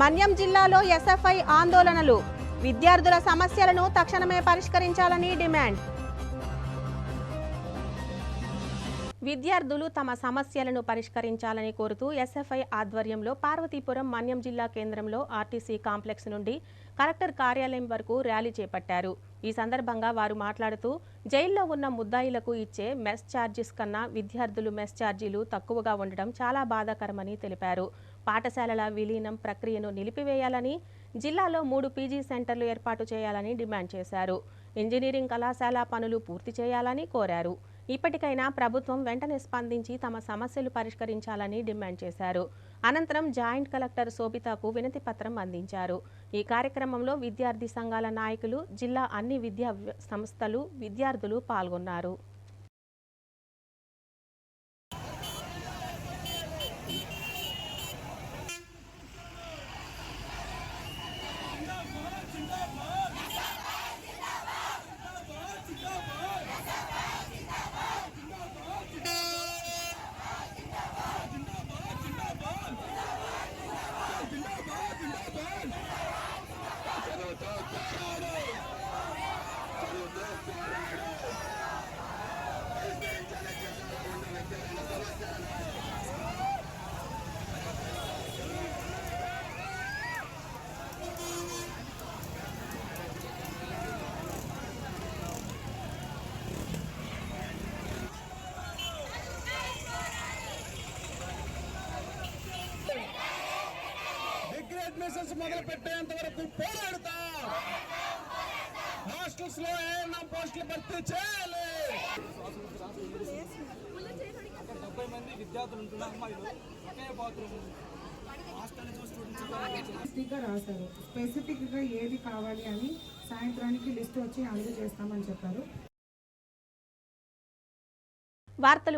మన్యం జిల్లాలో ఎస్ఎఫ్ఐ ఆందోళనలు. విద్యార్థుల సమస్యలను తక్షణమే పరిష్కరించాలని డిమాండ్. విద్యార్థులు తమ సమస్యలను పరిష్కరించాలని కోరుతూ ఎస్ఎఫ్ఐ ఆధ్వర్యంలో పార్వతీపురం మన్యం జిల్లా కేంద్రంలో ఆర్టీసీ కాంప్లెక్స్ నుండి కలెక్టర్ కార్యాలయం వరకు ర్యాలీ చేపట్టారు. ఈ సందర్భంగా వారు మాట్లాడుతూ జైల్లో ఉన్న ముద్దాయిలకు ఇచ్చే మెస్ ఛార్జెస్ కన్నా విద్యార్థులు మెస్ ఛార్జీలు తక్కువగా ఉండడం చాలా బాధాకరమని తెలిపారు. పాఠశాలల విలీనం ప్రక్రియను నిలిపివేయాలని జిల్లాలో మూడు పీజీ సెంటర్లు ఏర్పాటు చేయాలని డిమాండ్ చేశారు. ఇంజనీరింగ్ కళాశాల పనులు పూర్తి చేయాలని కోరారు. ఇప్పటికైనా ప్రభుత్వం వెంటనే స్పందించి తమ సమస్యలు పరిష్కరించాలని డిమాండ్ చేశారు. అనంతరం జాయింట్ కలెక్టర్ శోభితకు వినతి పత్రం అందించారు. ఈ కార్యక్రమంలో విద్యార్థి సంఘాల నాయకులు జిల్లా అన్ని విద్యా సంస్థలు విద్యార్థులు పాల్గొన్నారు. Degree మొదలు పెట్టేంత వరకు పోరాడతాం హాస్టల్స్లో ఏమన్నా పోస్టులు భర్తీ చేయాలి? అక్కడ డెబ్బై మంది విద్యార్థులు ఉంటున్న అమ్మాయిలు ఒకే బాత్రూమ్. హాస్టల్ స్టూడెంట్స్ స్టిక్కర్ రాశారు. స్పెసిఫిక్గా ఏది కావాలి అని సాయంత్రానికి లిస్ట్ వచ్చి అందజేస్తామని చెప్పారు. వార్తలు